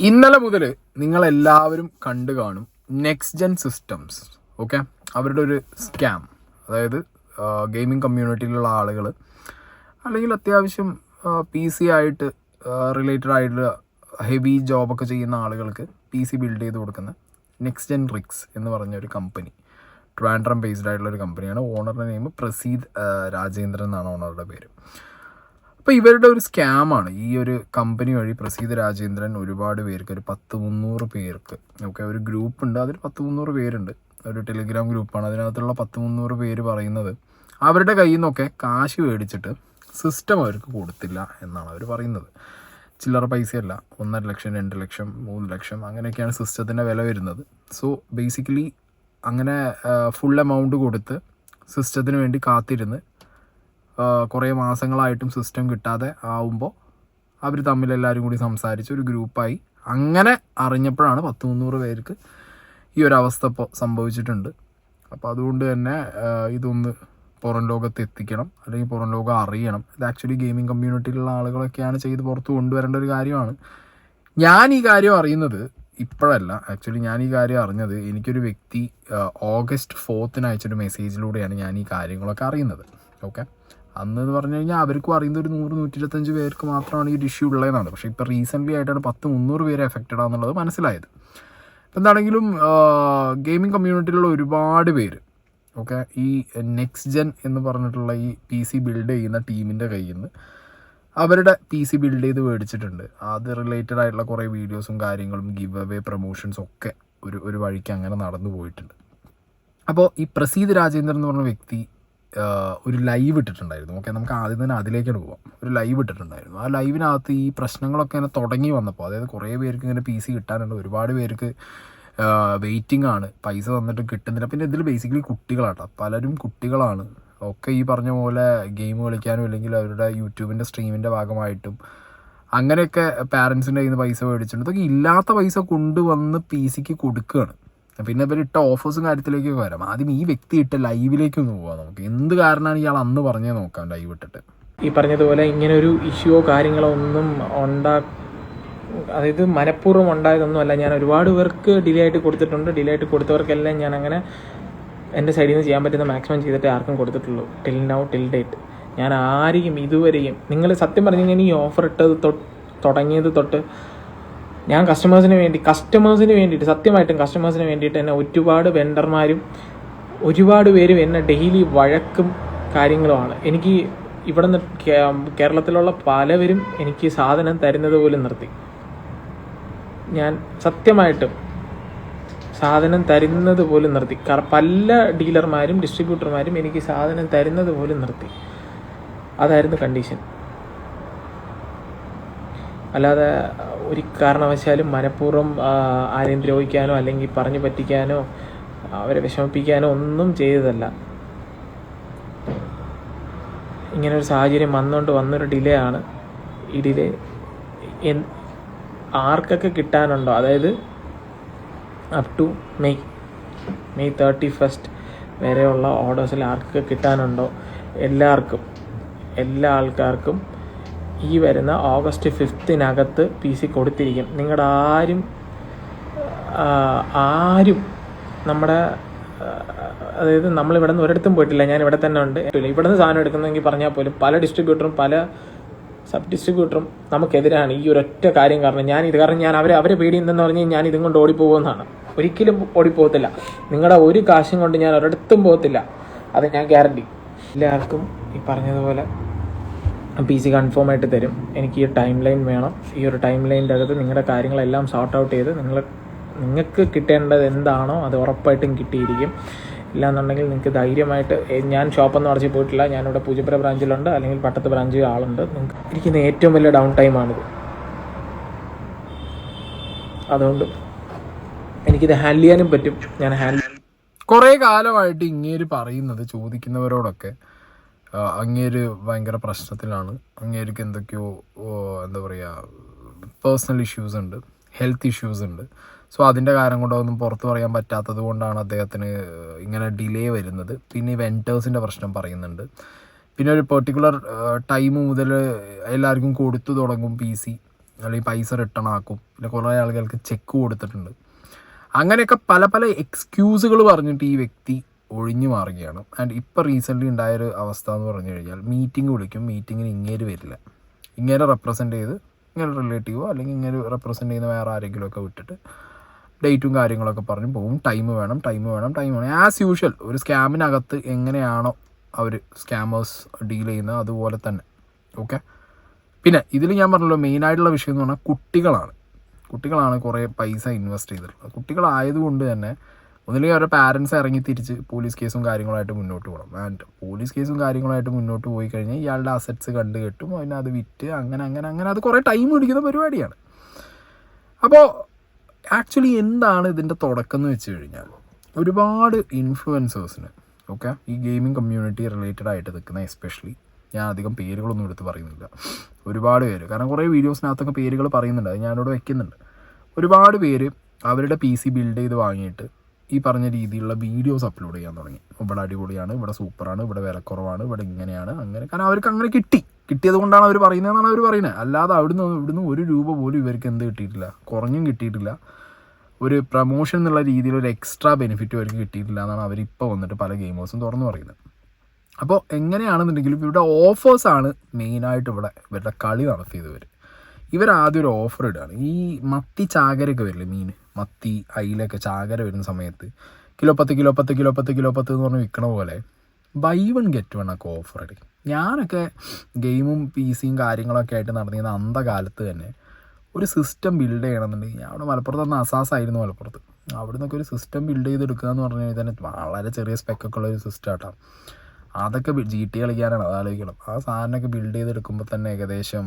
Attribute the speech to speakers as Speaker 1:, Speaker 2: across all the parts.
Speaker 1: ഇന്നലെ മുതൽ നിങ്ങളെല്ലാവരും കണ്ടു കാണും നെക്സ്റ്റ് ജെൻ സിസ്റ്റംസ് ഓക്കെ അവരുടെ ഒരു സ്കാം അതായത് ഗെയിമിംഗ് കമ്മ്യൂണിറ്റിയിലുള്ള ആളുകൾ അല്ലെങ്കിൽ അത്യാവശ്യം പി സി ആയിട്ട് റിലേറ്റഡ് ആയിട്ടുള്ള ഹെവി ജോബൊക്കെ ചെയ്യുന്ന ആളുകൾക്ക് പി സി ബിൽഡ് ചെയ്ത് കൊടുക്കുന്ന നെക്സ്റ്റ് ജെൻ റിക്സ് എന്ന് പറഞ്ഞ ഒരു കമ്പനി ട്രാൻഡ്രം ബേസ്ഡ് ആയിട്ടുള്ള ഒരു കമ്പനിയാണ് ഓണറുടെ നെയിം പ്രസീദ് രാജേന്ദ്രൻ എന്നാണ് ഓണറുടെ പേര്. അപ്പോൾ ഇവരുടെ ഒരു സ്കാമാണ്. ഈ ഒരു കമ്പനി വഴി പ്രസീത രാജേന്ദ്രൻ ഒരുപാട് പേർക്ക് ഒരു പത്ത് മുന്നൂറ് പേർക്ക്. ഓക്കെ ഒരു ഗ്രൂപ്പ് ഉണ്ട് അതിൽ പത്ത് മുന്നൂറ് പേരുണ്ട്. ഒരു ടെലിഗ്രാം ഗ്രൂപ്പാണ്. അതിനകത്തുള്ള പത്ത് മുന്നൂറ് പേര് പറയുന്നത് അവരുടെ കയ്യിൽ നിന്നൊക്കെ കാശ് മേടിച്ചിട്ട് സിസ്റ്റം അവർക്ക് കൊടുത്തില്ല എന്നാണ് അവർ പറയുന്നത്. ചില്ലറ പൈസയല്ല. ഒന്നര ലക്ഷം രണ്ട് ലക്ഷം മൂന്ന് ലക്ഷം അങ്ങനെയൊക്കെയാണ് സിസ്റ്റത്തിന്റെ വില വരുന്നത്. സോ ബേസിക്കലി അങ്ങനെ ഫുൾ എമൗണ്ട് കൊടുത്ത് സിസ്റ്റത്തിന് വേണ്ടി കാത്തിരുന്ന് കുറേ മാസങ്ങളായിട്ടും സിസ്റ്റം കിട്ടാതെ ആവുമ്പോൾ അവർ തമ്മിൽ എല്ലാവരും കൂടി സംസാരിച്ച് ഒരു ഗ്രൂപ്പായി അങ്ങനെ അറിഞ്ഞപ്പോഴാണ് പത്ത് മുന്നൂറ് പേർക്ക് ഈ ഒരു അവസ്ഥ ഇപ്പോൾ സംഭവിച്ചിട്ടുണ്ട്. അപ്പോൾ അതുകൊണ്ട് തന്നെ ഇതൊന്ന് പുറം ലോകത്ത് എത്തിക്കണം അല്ലെങ്കിൽ പുറം ലോകം അറിയണം. ഇത് ആക്ച്വലി ഗെയിമിംഗ് കമ്മ്യൂണിറ്റിയിലുള്ള ആളുകളൊക്കെയാണ് ചെയ്ത് പുറത്ത് കൊണ്ടുവരേണ്ട ഒരു കാര്യമാണ്. ഞാൻ ഈ കാര്യം അറിയുന്നത് ഇപ്പോഴല്ല. ആക്ച്വലി ഞാൻ ഈ കാര്യം അറിഞ്ഞത് എനിക്കൊരു വ്യക്തി ഓഗസ്റ്റ് ഫോർത്തിന് അയച്ചൊരു മെസ്സേജിലൂടെയാണ് ഞാൻ ഈ കാര്യങ്ങളൊക്കെ അറിയുന്നത്. ഓക്കെ അന്ന് എന്ന് പറഞ്ഞു കഴിഞ്ഞാൽ അവർക്കും അറിയുന്ന ഒരു നൂറ് നൂറ്റി ഇരുപത്തഞ്ച് പേർക്ക് മാത്രമാണ് ഈ ഒരു ഇഷ്യൂ ഉള്ളതെന്നാണ്. പക്ഷേ ഇപ്പോൾ റീസെന്റ്ലി ആയിട്ടാണ് പത്ത് മുന്നൂറ് പേര് എഫക്റ്റഡ് ആണെന്നുള്ളത് മനസ്സിലായത്. എന്താണെങ്കിലും ഗെയിമിംഗ് കമ്മ്യൂണിറ്റിയിലുള്ള ഒരുപാട് പേര് ഓക്കെ ഈ നെക്സ്റ്റ് ജെൻ എന്ന് പറഞ്ഞിട്ടുള്ള ഈ പി സി ബിൽഡ് ചെയ്യുന്ന ടീമിന്റെ കയ്യിൽ നിന്ന് അവരുടെ പി സി ബിൽഡ് ചെയ്ത് മേടിച്ചിട്ടുണ്ട്. അത് റിലേറ്റഡ് ആയിട്ടുള്ള കുറേ വീഡിയോസും കാര്യങ്ങളും ഗിവ് അവേ പ്രൊമോഷൻസും ഒക്കെ ഒരു ഒരു വഴിക്ക് അങ്ങനെ നടന്നു പോയിട്ടുണ്ട്. അപ്പോൾ ഈ പ്രസീദ് രാജേന്ദ്രൻ എന്ന് പറഞ്ഞ വ്യക്തി ഒരു ലൈവ് ഇട്ടിട്ടുണ്ടായിരുന്നു. ഓക്കെ നമുക്ക് ആദ്യം തന്നെ അതിലേക്കാണ് പോവാം. ഒരു ലൈവ് ഇട്ടിട്ടുണ്ടായിരുന്നു. ആ ലൈവിനകത്ത് ഈ പ്രശ്നങ്ങളൊക്കെ ഇങ്ങനെ തുടങ്ങി വന്നപ്പോൾ അതായത് കുറേ പേർക്ക് ഇങ്ങനെ പി സി കിട്ടാനുണ്ട്. ഒരുപാട് പേർക്ക് വെയിറ്റിംഗ് ആണ്. പൈസ തന്നിട്ട് കിട്ടുന്നില്ല. പിന്നെ ഇതിൽ ബേസിക്കലി കുട്ടികളാട്ടോ. പലരും കുട്ടികളാണ്. ഒക്കെ ഈ പറഞ്ഞ പോലെ ഗെയിം കളിക്കാനും അല്ലെങ്കിൽ അവരുടെ യൂട്യൂബിന്റെ സ്ട്രീമിന്റെ ഭാഗമായിട്ടും അങ്ങനെയൊക്കെ പാരൻസിന്റെ കയ്യിൽ നിന്ന് പൈസ മേടിച്ചിട്ടുണ്ട്. അതൊക്കെ ഇല്ലാത്ത പൈസ കൊണ്ടുവന്ന് പി സിക്ക് കൊടുക്കുകയാണ് പിന്നെ ഇവർ ഇട്ട ഓഫേഴ്സും കാര്യത്തിലേക്കൊക്കെ വരാം. ആദ്യം ഈ വ്യക്തി ഇട്ട ലൈവിലേക്ക് ഒന്ന് പോവാം നമുക്ക്. എന്ത് കാരണമാണ് ഇയാൾ അന്ന് പറഞ്ഞേ നോക്കാം ലൈവ് ഇട്ടിട്ട്.
Speaker 2: ഈ പറഞ്ഞതുപോലെ ഇങ്ങനെ ഒരു ഇഷ്യൂ കാര്യങ്ങളോ ഒന്നും ഉണ്ടാ അതായത് മനഃപൂർവം ഉണ്ടായതൊന്നുമല്ല ഞാൻ ഒരുപാട് പേർക്ക് ഡിലേ ആയിട്ട് കൊടുത്തിട്ടുണ്ട്. ഡിലേ ആയിട്ട് കൊടുത്തവർക്കെല്ലാം ഞാൻ അങ്ങനെ എന്റെ സൈഡിൽ നിന്ന് ചെയ്യാൻ പറ്റുന്ന മാക്സിമം ചെയ്തിട്ട് ആർക്കും കൊടുത്തിട്ടുള്ളൂ. ടിൽ നൗ ടിൽ ഡേറ്റ് ഞാൻ ആരെയും ഇതുവരെയും നിങ്ങൾ സത്യം പറഞ്ഞു കഴിഞ്ഞാൽ ഈ ഓഫർ ഇട്ടത് തൊട്ട് തുടങ്ങിയത് തൊട്ട് ഞാൻ കസ്റ്റമേഴ്സിന് വേണ്ടി കസ്റ്റമേഴ്സിന് വേണ്ടിയിട്ട് സത്യമായിട്ടും കസ്റ്റമേഴ്സിന് വേണ്ടിയിട്ട് എന്നെ ഒരുപാട് വെണ്ടർമാരും ഒരുപാട് പേരും എന്നെ ഡെയിലി വഴക്കും കാര്യങ്ങളുമാണ്. എനിക്ക് ഇവിടെ നിന്ന് കേരളത്തിലുള്ള പലവരും എനിക്ക് സാധനം തരുന്നത് പോലും നിർത്തി. ഞാൻ സത്യമായിട്ടും സാധനം തരുന്നത് പോലും നിർത്തി. പല ഡീലർമാരും ഡിസ്ട്രിബ്യൂട്ടർമാരും എനിക്ക് സാധനം തരുന്നത് പോലും നിർത്തി. അതായിരുന്നു കണ്ടീഷൻ അല്ലാതെ ഒരു കാരണവശാലും മനഃപൂർവം ആരെയും ദ്രോഹിക്കാനോ അല്ലെങ്കിൽ പറഞ്ഞു പറ്റിക്കാനോ അവരെ വിഷമിപ്പിക്കാനോ ഒന്നും ചെയ്തതല്ല. ഇങ്ങനൊരു സാഹചര്യം വന്നുകൊണ്ട് വന്നൊരു ഡിലേ ആണ്. ഈ ഡിലേ ആർക്കൊക്കെ കിട്ടാനുണ്ടോ? അതായത് up to May May thirty first വരെയുള്ള ഓർഡേഴ്സിൽ ആർക്കൊക്കെ കിട്ടാനുണ്ടോ? എല്ലാവർക്കും എല്ലാ ആൾക്കാർക്കും ഈ വരുന്ന ഓഗസ്റ്റ് ഫിഫ്തിനകത്ത് പി സി കൊടുത്തിരിക്കും. നിങ്ങളുടെ ആരും ആരും നമ്മുടെ അതായത് നമ്മൾ ഇവിടെ നിന്ന് ഒരിടത്തും പോയിട്ടില്ല. ഞാൻ ഇവിടെ തന്നെ ഉണ്ട്. ഇവിടെ നിന്ന് സാധനം എടുക്കുന്നതെങ്കിൽ പറഞ്ഞാൽ പോലും പല ഡിസ്ട്രിബ്യൂട്ടറും പല സബ് ഡിസ്ട്രിബ്യൂട്ടറും നമുക്കെതിരാണ് ഈ ഒരൊറ്റ കാര്യം കാരണം. ഞാൻ ഇത് കാരണം ഞാൻ അവരെ അവരെ പേടിയുണ്ടെന്ന് പറഞ്ഞ് ഞാൻ ഇതും കൊണ്ട് ഓടിപ്പോകുമെന്നാണ്. ഒരിക്കലും ഓടിപ്പോകത്തില്ല. നിങ്ങളുടെ ഒരു കാശും കൊണ്ട് ഞാൻ ഒരിടത്തും പോകത്തില്ല. അത് ഞാൻ ഗ്യാരണ്ടി എല്ലാവർക്കും ഈ പറഞ്ഞതുപോലെ പി സി കൺഫേം ആയിട്ട് തരും. എനിക്ക് ഈ ടൈം ലൈൻ വേണം. ഈ ഒരു ടൈം ലൈനിന്റെ അകത്ത് നിങ്ങളുടെ കാര്യങ്ങളെല്ലാം സോർട്ട് ഔട്ട് ചെയ്ത് നിങ്ങൾ നിങ്ങൾക്ക് കിട്ടേണ്ടത് എന്താണോ അത് ഉറപ്പായിട്ടും കിട്ടിയിരിക്കും. ഇല്ലാന്നുണ്ടെങ്കിൽ നിങ്ങൾക്ക് ധൈര്യമായിട്ട് ഞാൻ ഷോപ്പൊന്നും അടച്ച് പോയിട്ടില്ല. ഞാനിവിടെ പൂജപ്പുര ബ്രാഞ്ചിലുണ്ട് അല്ലെങ്കിൽ പട്ടത്ത് ബ്രാഞ്ചിൽ ആളുണ്ട്. നിങ്ങൾക്ക് ഇരിക്കുന്ന ഏറ്റവും വലിയ ഡൗൺ ടൈമാണിത് അതുകൊണ്ട് എനിക്കിത് ഹാൻഡിൽ ചെയ്യാനും പറ്റും. ഞാൻ ഹാൻഡിൽ
Speaker 1: കുറേ കാലമായിട്ട് ഇങ്ങനെ പറയുന്നത് ചോദിക്കുന്നവരോടൊക്കെ അങ്ങേര് ഭയങ്കര പ്രശ്നത്തിലാണ്. അങ്ങേർക്ക് എന്തൊക്കെയോ എന്താ പറയുക പേഴ്സണൽ ഇഷ്യൂസ് ഉണ്ട് ഹെൽത്ത് ഇഷ്യൂസ് ഉണ്ട്. സോ അതിന്റെ കാരണം കൊണ്ടൊന്നും പുറത്ത് പറയാൻ പറ്റാത്തത് കൊണ്ടാണ് അദ്ദേഹത്തിന് ഇങ്ങനെ ഡിലേ വരുന്നത്. പിന്നെ വെന്റേഴ്സിന്റെ പ്രശ്നം പറയുന്നുണ്ട്. പിന്നെ ഒരു പെർട്ടിക്കുലർ ടൈം മുതൽ എല്ലാവർക്കും കൊടുത്തു തുടങ്ങും പി സി അല്ലെങ്കിൽ പൈസ റിട്ടേൺ ആക്കും. പിന്നെ കുറേ ആളുകൾക്ക് ചെക്ക് കൊടുത്തിട്ടുണ്ട്. അങ്ങനെയൊക്കെ പല പല എക്സ്ക്യൂസുകൾ പറഞ്ഞിട്ട് ഈ വ്യക്തി ഒഴിഞ്ഞു മാറുകയാണ്. ആൻഡ് ഇപ്പോൾ റീസെന്റ്ലി ഉണ്ടായൊരു അവസ്ഥ എന്ന് പറഞ്ഞു കഴിഞ്ഞാൽ മീറ്റിംഗ് വിളിക്കും. മീറ്റിങ്ങിന് ഇങ്ങേര് വരില്ല. ഇങ്ങേരെ റെപ്രസെന്റ് ചെയ്ത് ഇങ്ങനെ റിലേറ്റീവോ അല്ലെങ്കിൽ ഇങ്ങനെ റെപ്രസെന്റ് ചെയ്യുന്ന വേറെ ആരെങ്കിലുമൊക്കെ വിട്ടിട്ട് ഡേറ്റും കാര്യങ്ങളൊക്കെ പറഞ്ഞു പോകും ടൈം വേണം ടൈം വേണം ടൈം വേണം. ആസ് യൂഷ്വൽ ഒരു സ്കാമിനകത്ത് എങ്ങനെയാണോ അവർ സ്കാമേഴ്സ് ഡീൽ ചെയ്യുന്നത് അതുപോലെ തന്നെ. ഓക്കെ പിന്നെ ഇതിൽ ഞാൻ പറഞ്ഞല്ലോ മെയിനായിട്ടുള്ള വിഷയം എന്ന് പറഞ്ഞാൽ കുട്ടികളാണ്. കുട്ടികളാണ് കുറേ പൈസ ഇൻവെസ്റ്റ് ചെയ്തിട്ടുള്ളത്. കുട്ടികളായതുകൊണ്ട് തന്നെ ഒന്നില്ലെങ്കിൽ അവരുടെ പാരൻസ് ഇറങ്ങി തിരിച്ച് പോലീസ് കേസും കാര്യങ്ങളായിട്ട് മുന്നോട്ട് പോകണം. ആൻഡ് പോലീസ് കേസും കാര്യങ്ങളായിട്ട് മുന്നോട്ട് പോയി കഴിഞ്ഞാൽ ഇയാളുടെ അസറ്റ്സ് കണ്ട് കെട്ടും. അതിനെ അത് വിറ്റ് അങ്ങനെ അങ്ങനെ അങ്ങനെ അത് കുറേ ടൈം പിടിക്കുന്ന പരിപാടിയാണ്. അപ്പോൾ ആക്ച്വലി എന്താണ് ഇതിന്റെ തുടക്കം എന്ന് വെച്ച് കഴിഞ്ഞാൽ ഒരുപാട് ഇൻഫ്ലുവൻസേഴ്സിന് ഓക്കെ ഈ ഗെയിമിംഗ് കമ്മ്യൂണിറ്റി റിലേറ്റഡ് ആയിട്ട് നിൽക്കുന്ന എസ്പെഷ്യലി ഞാൻ അധികം പേരുകളൊന്നും എടുത്ത് പറയുന്നില്ല. ഒരുപാട് പേര്. കാരണം കുറേ വീഡിയോസിനകത്തൊക്കെ പേരുകൾ പറയുന്നുണ്ട്. അത് ഞാനിവിടെ വെക്കുന്നുണ്ട്. ഒരുപാട് പേര് അവരുടെ പി സി ബിൽഡ് ചെയ്ത് വാങ്ങിയിട്ട് ഈ പറഞ്ഞ രീതിയിലുള്ള വീഡിയോസ് അപ്ലോഡ് ചെയ്യാൻ തുടങ്ങി. ഇവിടെ അടിപൊളിയാണ് ഇവിടെ സൂപ്പറാണ് ഇവിടെ വിലക്കുറവാണ് ഇവിടെ ഇങ്ങനെയാണ് അങ്ങനെ കാരണം അവർക്ക് അങ്ങനെ കിട്ടി. കിട്ടിയത് കൊണ്ടാണ് അവർ പറയുന്നതെന്നാണ് അവർ പറയുന്നത്. അല്ലാതെ അവിടുന്ന് ഇവിടുന്ന് ഒരു രൂപ പോലും ഇവർക്ക് എന്ത് കിട്ടിയിട്ടില്ല. കുറഞ്ഞും കിട്ടിയിട്ടില്ല. ഒരു പ്രമോഷൻ എന്നുള്ള രീതിയിൽ ഒരു എക്സ്ട്രാ ബെനിഫിറ്റ് അവർക്ക് കിട്ടിയിട്ടില്ല എന്നാണ് അവരിപ്പോൾ വന്നിട്ട് പല ഗെയിമേഴ്സും തുറന്നു പറയുന്നത്. അപ്പോൾ എങ്ങനെയാണെന്നുണ്ടെങ്കിലും ഇവിടെ ഓഫേഴ്സാണ് മെയിനായിട്ട് ഇവിടെ ഇവരുടെ കളി നടത്തിയത് ഇവർ ഇവരാദ്യം ഒരു ഓഫർ ഇടുകയാണ്. ഈ മത്തി ചാകരയൊക്കെ വരില്ലേ മീൻ? മത്തി അയിലൊക്കെ ചാകര വരുന്ന സമയത്ത് കിലോ പത്ത് കിലോ പത്ത് കിലോ പത്ത് കിലോ പത്ത് എന്ന് പറഞ്ഞ് വിൽക്കണ പോലെ ബൈ വൺ ഗെറ്റ് വൺ ഒക്കെ ഓഫർ ഇടും. ഞാനൊക്കെ ഗെയിമും പി സിയും കാര്യങ്ങളൊക്കെ ആയിട്ട് നടന്നിരുന്ന അന്ത കാലത്ത് തന്നെ ഒരു സിസ്റ്റം ബിൽഡ് ചെയ്യണമെന്നുണ്ടെങ്കിൽ അവിടെ മലപ്പുറത്ത് അന്ന് അസാസ് ആയിരുന്നു മലപ്പുറത്ത്. അവിടെ നിന്നൊക്കെ ഒരു സിസ്റ്റം ബിൽഡ് ചെയ്തെടുക്കുക എന്ന് പറഞ്ഞു കഴിഞ്ഞാൽ തന്നെ വളരെ ചെറിയ സ്പെക്കൊക്കെ ഉള്ള ഒരു സിസ്റ്റം ആട്ടാം. അതൊക്കെ ജി ടി കളിക്കാനാണ്. അത് ആലോചിക്കണം. ആ സാധനമൊക്കെ ബിൽഡ് ചെയ്തെടുക്കുമ്പോൾ തന്നെ ഏകദേശം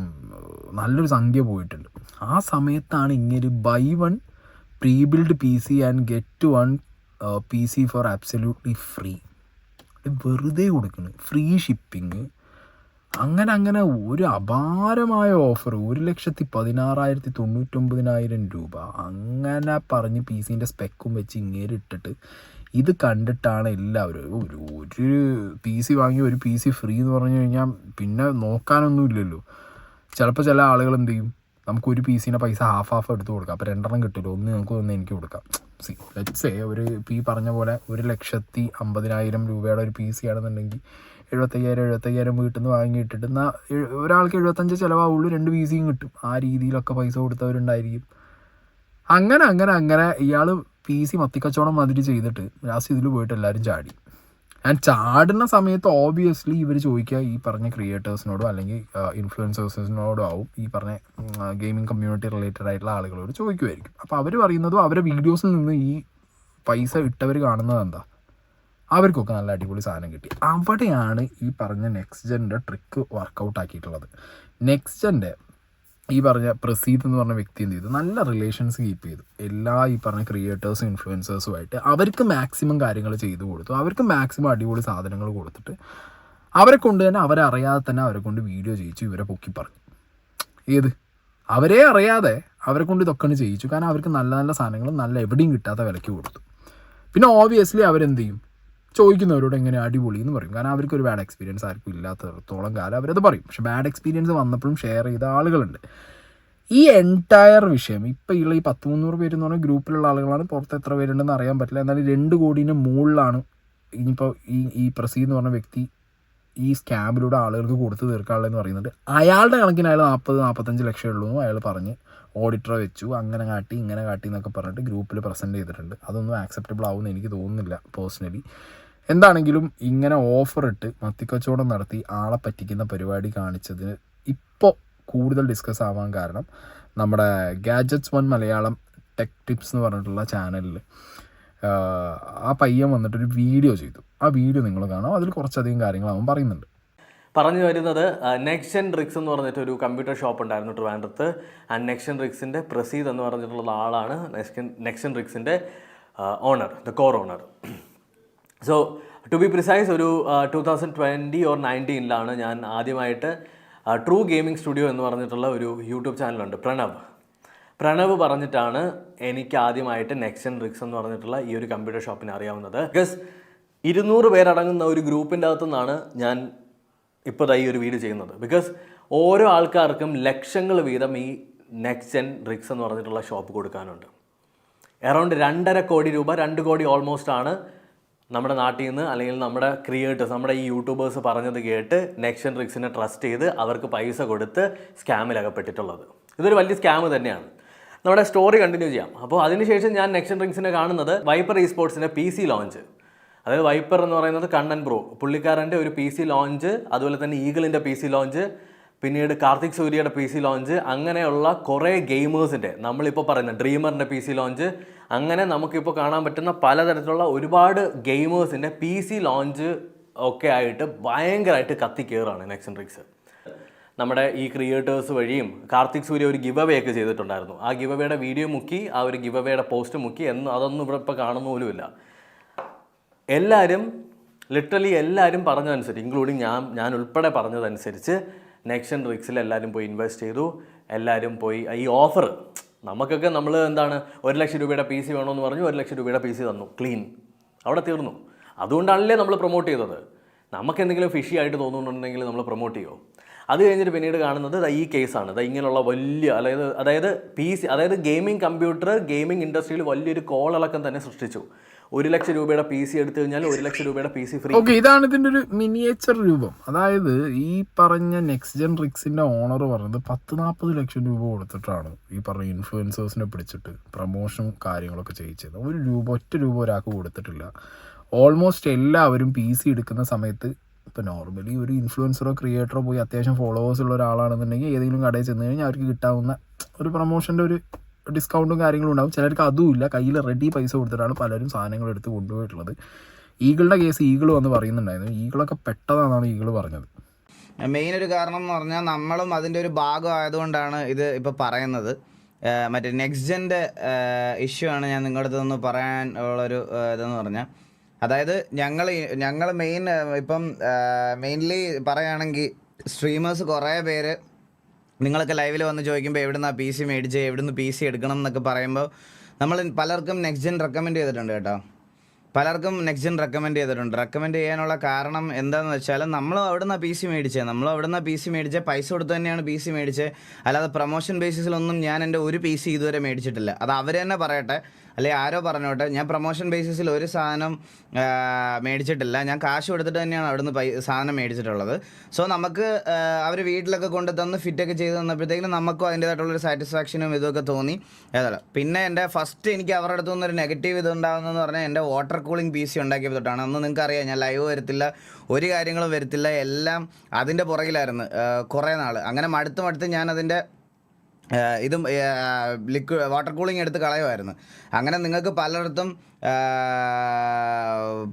Speaker 1: നല്ലൊരു സംഖ്യ പോയിട്ടുണ്ട്. ആ സമയത്താണ് ഇങ്ങനെ buy one pre build P C and get one P C for absolutely free വെറുതെ കൊടുക്കുന്നു ഫ്രീ ഷിപ്പിങ് അങ്ങനെ അങ്ങനെ ഒരു അപാരമായ ഓഫർ ഒരു ലക്ഷത്തി പതിനാറായിരത്തി തൊണ്ണൂറ്റൊമ്പതിനായിരം രൂപ. അങ്ങനെ പറഞ്ഞ് പി സിന്റെ സ്പെക്കും വെച്ച് ഇങ്ങേര് ഇട്ടിട്ട് ഇത് കണ്ടിട്ടാണ് എല്ലാവരും ഒരു ഒരു പി സി വാങ്ങി ഒരു പി സി ഫ്രീ എന്ന് പറഞ്ഞു കഴിഞ്ഞാൽ പിന്നെ നോക്കാനൊന്നും ഇല്ലല്ലോ ചിലപ്പോൾ ചില ആളുകൾ എന്ത് ചെയ്യും? നമുക്ക് ഒരു പി സിന്റെ പൈസ ഹാഫ് ഹാഫ് എടുത്ത് കൊടുക്കാം. അപ്പോൾ രണ്ടെണ്ണം കിട്ടില്ല. ഒന്ന് നമുക്ക് ഒന്ന് എനിക്ക് കൊടുക്കാം. സി ലെറ്റ്സ് ഒരു പി പറഞ്ഞ പോലെ ഒരു ലക്ഷത്തി അമ്പതിനായിരം രൂപയുടെ ഒരു പി സി ആണെന്നുണ്ടെങ്കിൽ എഴുപത്തയ്യായിരം എഴുപത്തയ്യായിരം വീട്ടിൽ നിന്ന് വാങ്ങിയിട്ടിട്ട് എന്നാൽ ഒരാൾക്ക് എഴുപത്തഞ്ച് ചിലവാവുള്ളൂ. രണ്ട് പി സിയും കിട്ടും. ആ രീതിയിലൊക്കെ പൈസ കൊടുത്തവരുണ്ടായിരിക്കും. അങ്ങനെ അങ്ങനെ അങ്ങനെ ഇയാൾ പി സി മത്തിക്കച്ചവടം മാതിരി ചെയ്തിട്ട് ലാസ്റ്റ് ഇതിൽ പോയിട്ട് എല്ലാവരും ചാടി. ആൻഡ് ചാടുന്ന സമയത്ത് ഓബിയസ്ലി ഇവർ ചോദിക്കുക ഈ പറഞ്ഞ ക്രിയേറ്റേഴ്സിനോടോ അല്ലെങ്കിൽ ഇൻഫ്ലുവൻസേഴ്സിനോടോ ആവും ഈ പറഞ്ഞ ഗെയിമിംഗ് കമ്മ്യൂണിറ്റി റിലേറ്റഡ് ആയിട്ടുള്ള ആളുകളോട് ചോദിക്കുമായിരിക്കും അപ്പോൾ അവർ പറയുന്നതും അവരെ വീഡിയോസിൽ നിന്ന് ഈ പൈസ ഇട്ടവർ കാണുന്നത് എന്താ? അവർക്കൊക്കെ നല്ല അടിപൊളി സാധനം കിട്ടി. അവിടെയാണ് ഈ പറഞ്ഞ നെക്സ്റ്റ് ജെന്റെ ട്രിക്ക് വർക്കൗട്ട് ആക്കിയിട്ടുള്ളത്. നെക്സ്റ്റ് ജെന്റെ ഈ പറഞ്ഞ പ്രസീദ് എന്ന് പറഞ്ഞ വ്യക്തി എന്ത് ചെയ്തു? നല്ല റിലേഷൻസ് കീപ്പ് ചെയ്തു. എല്ലാ ഈ പറഞ്ഞ ക്രിയേറ്റേഴ്സും ഇൻഫ്ലുവൻസേഴ്സുമായിട്ട് അവർക്ക് മാക്സിമം കാര്യങ്ങൾ ചെയ്തു കൊടുത്തു. അവർക്ക് മാക്സിമം അടിപൊളി സാധനങ്ങൾ കൊടുത്തിട്ട് അവരെ കൊണ്ട് തന്നെ അവരറിയാതെ തന്നെ അവരെ കൊണ്ട് വീഡിയോ ചെയ്യിച്ചു ഇവരെ പൊക്കി പറഞ്ഞു. ഏത്? അവരെ അറിയാതെ അവരെ കൊണ്ട് ഇതൊക്കെയാണ് ചെയ്യിച്ചു. കാരണം അവർക്ക് നല്ല നല്ല സാധനങ്ങൾ നല്ല എവിടെയും കിട്ടാത്ത വിലയ്ക്ക് കൊടുത്തു. പിന്നെ ഓബിയസ്ലി അവരെന്ത് ചെയ്യും? ചോദിക്കുന്നവരോട് എങ്ങനെ അടിപൊളി എന്ന് പറയും. കാരണം അവർക്ക് ഒരു ബാഡ് എക്സ്പീരിയൻസ് ആർക്കും ഇല്ലാത്തടത്തോളം കാലം അവരത് പറയും. പക്ഷെ ബാഡ് എക്സ്പീരിയൻസ് വന്നപ്പോഴും ഷെയർ ചെയ്ത ആളുകളുണ്ട്. ഈ എന്റയർ വിഷയം ഇപ്പോൾ ഉള്ള ഈ പത്ത് മുന്നൂറ് പേര് എന്ന് പറഞ്ഞാൽ ഗ്രൂപ്പിലുള്ള ആളുകളാണ് പുറത്ത് എത്ര പേരുണ്ടെന്ന് അറിയാൻ പറ്റില്ല. എന്നാലും രണ്ട് കോടീന്റെ മുകളിലാണ് ഇനിയിപ്പോൾ ഈ ഈ പ്രസീ എന്ന് പറഞ്ഞ വ്യക്തി ഈ സ്കാമിലൂടെ ആളുകൾക്ക് കൊടുത്തു തീർക്കാനുള്ളതെന്ന് പറയുന്നുണ്ട് അയാളുടെ കണക്കിന് അയാൾ നാൽപ്പത് നാൽപ്പത്തഞ്ച് ലക്ഷം ഉള്ളൂ അയാൾ പറഞ്ഞ് ഓഡിറ്ററെ വെച്ചു. അങ്ങനെ കാട്ടി ഇങ്ങനെ കാട്ടി എന്നൊക്കെ പറഞ്ഞിട്ട് ഗ്രൂപ്പിൽ പ്രസന്റ് ചെയ്തിട്ടുണ്ട്. അതൊന്നും ആക്സെപ്റ്റബിൾ ആവുമെന്ന് എനിക്ക് തോന്നുന്നില്ല പേഴ്സണലി എന്താണെങ്കിലും ഇങ്ങനെ ഓഫർ ഇട്ട് മത്തിക്കച്ചവടം നടത്തി ആളെ പറ്റിക്കുന്ന പരിപാടി കാണിച്ചതിന് ഇപ്പോൾ കൂടുതൽ ഡിസ്കസ് ആവാൻ കാരണം നമ്മുടെ gadgets one Malayalam tech tips എന്ന് പറഞ്ഞിട്ടുള്ള ചാനലിൽ ആ പയ്യൻ വന്നിട്ടൊരു വീഡിയോ ചെയ്തു. ആ വീഡിയോ നിങ്ങൾ കാണാം. അതിൽ കുറച്ചധികം കാര്യങ്ങൾ അവൻ പറയുന്നുണ്ട്.
Speaker 3: പറഞ്ഞു വരുന്നത് നെക്ഷൻ റിക്സ് എന്ന് പറഞ്ഞിട്ട് ഒരു കമ്പ്യൂട്ടർ ഷോപ്പ് ഉണ്ടായിരുന്നു ട്രിവാൻഡ്രത്ത്. ആ നെക്ഷൻ റിക്സിന്റെ പ്രസീദ് എന്ന് പറഞ്ഞിട്ടുള്ള ആളാണ് നെക്ഷൻ നെക്ഷൻ റിക്സിന്റെ owner the core owner so to be precise ഒരു ടു തൗസൻഡ് ട്വന്റി ഓർ നയന്റീനിലാണ് ഞാൻ ആദ്യമായിട്ട് ട്രൂ ഗെയിമിംഗ് സ്റ്റുഡിയോ എന്ന് പറഞ്ഞിട്ടുള്ള ഒരു യൂട്യൂബ് ചാനലുണ്ട് പ്രണവ്. പ്രണവ് പറഞ്ഞിട്ടാണ് എനിക്ക് ആദ്യമായിട്ട് നെക്സൺ റിക്സ് എന്ന് പറഞ്ഞിട്ടുള്ള ഈ ഒരു കമ്പ്യൂട്ടർ ഷോപ്പിനെ അറിയാവുന്നത്. ബിക്കോസ് ഇരുന്നൂറ് പേരടങ്ങുന്ന ഒരു ഗ്രൂപ്പിന്റെ അകത്തു നിന്നാണ് ഞാൻ ഇപ്പോൾ ഈ ഒരു വീഡിയോ ചെയ്യുന്നത്. ബിക്കോസ് ഓരോ ആൾക്കാർക്കും ലക്ഷങ്ങൾ വീതം ഈ നെക്സ്റ്റ് ജെൻ റിക്സ് എന്ന് പറഞ്ഞിട്ടുള്ള ഷോപ്പ് കൊടുക്കാനുണ്ട്. അറൗണ്ട് രണ്ടര കോടി രൂപ രണ്ട് കോടി ഓൾമോസ്റ്റ് ആണ് നമ്മുടെ നാട്ടിൽ നിന്ന് അല്ലെങ്കിൽ നമ്മുടെ ക്രിയേറ്റേഴ്സ് നമ്മുടെ ഈ യൂട്യൂബേഴ്സ് പറഞ്ഞത് കേട്ട് നെക്ഷൻ റിക്സിനെ ട്രസ്റ്റ് ചെയ്ത് അവർക്ക് പൈസ കൊടുത്ത് സ്കാമിൽ അകപ്പെട്ടിട്ടുള്ളത്. ഇതൊരു വലിയ സ്കാം തന്നെയാണ്. നമ്മുടെ സ്റ്റോറി കണ്ടിന്യൂ ചെയ്യാം. അപ്പോൾ അതിനുശേഷം ഞാൻ നെക്ഷൻ റിങ്സിനെ കാണുന്നത് വൈപ്പർ ഇ സ്പോർട്സിന്റെ പി സി ലോഞ്ച് അതായത് വൈപ്പർ എന്ന് പറയുന്നത് കണ്ണൻ ബ്രോ പുള്ളിക്കാരന്റെ ഒരു പി സി ലോഞ്ച് അതുപോലെ തന്നെ ഈഗിളിന്റെ പി സി ലോഞ്ച് പിന്നീട് കാർത്തിക് സൂര്യയുടെ പി സി ലോഞ്ച് അങ്ങനെയുള്ള കുറേ ഗെയിമേഴ്സിന്റെ നമ്മളിപ്പോൾ പറയുന്ന ഡ്രീമറിന്റെ പി സി ലോഞ്ച് അങ്ങനെ നമുക്കിപ്പോൾ കാണാൻ പറ്റുന്ന പലതരത്തിലുള്ള ഒരുപാട് ഗെയിമേഴ്സിന്റെ പി സി ലോഞ്ച് ഒക്കെ ആയിട്ട് ഭയങ്കരമായിട്ട് കത്തിക്കേറാണ് നെക്സൻട്രിക്സ് നമ്മുടെ ഈ ക്രിയേറ്റേഴ്സ് വഴിയും കാർത്തിക് സൂര്യ ഒരു ഗിവ് അവേ ഒക്കെ ചെയ്തിട്ടുണ്ടായിരുന്നു. ആ ഗിവ് അവയുടെ വീഡിയോ മുക്കി ആ ഒരു ഗിവ് അവയുടെ പോസ്റ്റ് മുക്കി എന്ന് അതൊന്നും ഇവിടെ ഇപ്പോൾ കാണുന്ന പോലുമില്ല എല്ലാവരും ലിറ്ററലി എല്ലാവരും പറഞ്ഞതനുസരിച്ച് ഇൻക്ലൂഡിങ് ഞാൻ ഞാൻ ഉൾപ്പെടെ പറഞ്ഞതനുസരിച്ച് നെക്ഷൻ റിക്സിൽ എല്ലാവരും പോയി ഇൻവെസ്റ്റ് ചെയ്തു. എല്ലാവരും പോയി. ഈ ഓഫർ നമുക്കൊക്കെ നമ്മൾ എന്താണ് ഒരു ലക്ഷം രൂപയുടെ പി സി വേണമെന്ന് പറഞ്ഞു ഒരു ലക്ഷം രൂപയുടെ പി സി തന്നു. ക്ലീൻ അവിടെ തീർന്നു. അതുകൊണ്ടാണല്ലേ നമ്മൾ പ്രൊമോട്ട് ചെയ്തത്. നമുക്ക് എന്തെങ്കിലും ഫിഷി ആയിട്ട് തോന്നുന്നുണ്ടെങ്കിൽ നമ്മൾ പ്രൊമോട്ട് ചെയ്യുമോ അത് കഴിഞ്ഞിട്ട് പിന്നീട് കാണുന്നത് ഈ കേസാണ് ദാ ഇങ്ങനെയുള്ള വലിയ അതായത് അതായത് പി സി അതായത് ഗെയിമിംഗ് കമ്പ്യൂട്ടർ ഗെയിമിംഗ് ഇൻഡസ്ട്രിയിൽ വലിയൊരു കോളിളക്കം തന്നെ സൃഷ്ടിച്ചു. ഒരു ലക്ഷം രൂപയുടെ പി സി എടുത്തു കഴിഞ്ഞാൽ ഒരു ലക്ഷം രൂപയുടെ പി സി ഫ്രീ
Speaker 1: ഓക്കെ ഇതാണ് ഇതിന്റെ ഒരു മിനിയേച്ചർ രൂപം. അതായത് ഈ പറഞ്ഞ നെക്സ്റ്റ് ജെൻ റിക്സിന്റെ ഓണർ പറഞ്ഞത് പത്ത് നാൽപ്പത് ലക്ഷം രൂപ കൊടുത്തിട്ടാണ് ഈ പറഞ്ഞ ഇൻഫ്ലുവൻസേഴ്സിനെ പിടിച്ചിട്ട് പ്രൊമോഷൻ കാര്യങ്ങളൊക്കെ ചെയ്യിച്ചത്. ഒരു രൂപ ഒറ്റ രൂപ ഒരാൾക്ക് കൊടുത്തിട്ടില്ല. ഓൾമോസ്റ്റ് എല്ലാവരും പി സി എടുക്കുന്ന സമയത്ത് ഇപ്പോൾ നോർമലി ഒരു ഇൻഫ്ലുവൻസറോ ക്രിയേറ്ററോ പോയി അത്യാവശ്യം ഫോളോവേഴ്സ് ഉള്ള ഒരാളാണെന്നുണ്ടെങ്കിൽ ഏതെങ്കിലും കടയിൽ ചെന്ന് കഴിഞ്ഞാൽ അവർക്ക് കിട്ടാവുന്ന ഒരു പ്രൊമോഷന്റെ ഒരു ഡിസ്കൗണ്ടും കാര്യങ്ങളും ഉണ്ടാവും. ചിലർക്ക് അതുമില്ല കയ്യിൽ റെഡി പൈസ കൊടുത്തിട്ടാണ് പലരും സാധനങ്ങൾ എടുത്ത് കൊണ്ടുപോയിട്ടുള്ളത്. ഈഗിളുടെ കേസ് ഈഗിൾ വന്ന് പറയുന്നുണ്ടായിരുന്നു. ഈഗിളൊക്കെ പെട്ടതാണെന്നാണ് ഈഗിൾ പറഞ്ഞത്.
Speaker 4: മെയിൻ ഒരു കാരണം എന്ന് പറഞ്ഞാൽ നമ്മളും അതിന്റെ ഒരു ഭാഗം ആയതുകൊണ്ടാണ് ഇത് ഇപ്പോൾ പറയുന്നത്. മറ്റേ നെക്സ്റ്റ് ജെന്റെ ഇഷ്യൂ ആണ് ഞാൻ നിങ്ങളുടെ അടുത്ത് നിന്ന് പറയാൻ ഉള്ളൊരു ഇതെന്ന് പറഞ്ഞാൽ. അതായത് ഞങ്ങൾ ഞങ്ങൾ മെയിൻ ഇപ്പം മെയിൻലി പറയുകയാണെങ്കിൽ സ്ട്രീമേഴ്സ് കുറേ പേര് നിങ്ങളൊക്കെ ലൈവിൽ വന്ന് ചോദിക്കുമ്പോൾ എവിടുന്നാ പി സി മേടിച്ച് എവിടുന്ന് പി സി എടുക്കണം എന്നൊക്കെ പറയുമ്പോൾ നമ്മൾ പലർക്കും നെക്സ്റ്റ് ജെൻ റെക്കമെൻഡ് ചെയ്തിട്ടുണ്ട് കേട്ടോ. പലർക്കും നെക്സ്റ്റ് ജെൻ റെക്കമെൻഡ് ചെയ്തിട്ടുണ്ട്. റെക്കമെൻഡ് ചെയ്യാനുള്ള കാരണം എന്താണെന്ന് വെച്ചാൽ നമ്മൾ അവിടുന്ന് പി സി മേടിച്ചത് നമ്മൾ അവിടുന്ന് പി സി മേടിച്ച്. പൈസ കൊടുത്ത് തന്നെയാണ് പി സി മേടിച്ചത് അല്ലാതെ പ്രൊമോഷൻ ബേസിസിലൊന്നും ഞാൻ എന്റെ ഒരു പി സി ഇതുവരെ മേടിച്ചിട്ടില്ല. അത് അവർ തന്നെ പറയട്ടെ. അല്ലെങ്കിൽ ആരോ പറഞ്ഞോട്ടെ ഞാൻ പ്രൊമോഷൻ ബേസിസിൽ ഒരു സാധനം മേടിച്ചിട്ടില്ല. ഞാൻ കാശ് കൊടുത്തിട്ട് തന്നെയാണ് അവിടുന്ന് സാധനം മേടിച്ചിട്ടുള്ളത്. സോ നമുക്ക് അവർ വീട്ടിലൊക്കെ കൊണ്ട് തന്ന് ഫിറ്റൊക്കെ ചെയ്ത് തന്നപ്പോഴത്തേക്കും നമുക്കും അതിന്റേതായിട്ടുള്ളൊരു സാറ്റിസ്ഫാക്ഷനും ഇതൊക്കെ തോന്നി. ഏതല്ല പിന്നെ എന്റെ ഫസ്റ്റ് എനിക്ക് അവരുടെ അടുത്തു നിന്നൊരു നെഗറ്റീവ് ഇത് ഉണ്ടാകുന്നതെന്ന് പറഞ്ഞാൽ എന്റെ വാട്ടർ കൂളിംഗ് പി സി ഉണ്ടാക്കിയപ്പോൾ തൊട്ടാണ്. അന്ന് നിങ്ങൾക്ക് അറിയാം ഞാൻ ലൈവ് വരത്തില്ല ഒരു കാര്യങ്ങളും വരത്തില്ല എല്ലാം അതിന്റെ പുറകിലായിരുന്നു കുറേ നാൾ അങ്ങനെ മടുത്ത് മടുത്ത് ഞാൻ അതിന്റെ ഇതും ലിക്വിഡ് വാട്ടർ കൂളിംഗ് എടുത്ത് കളയുമായിരുന്നു അങ്ങനെ നിങ്ങൾക്ക് പലയിടത്തും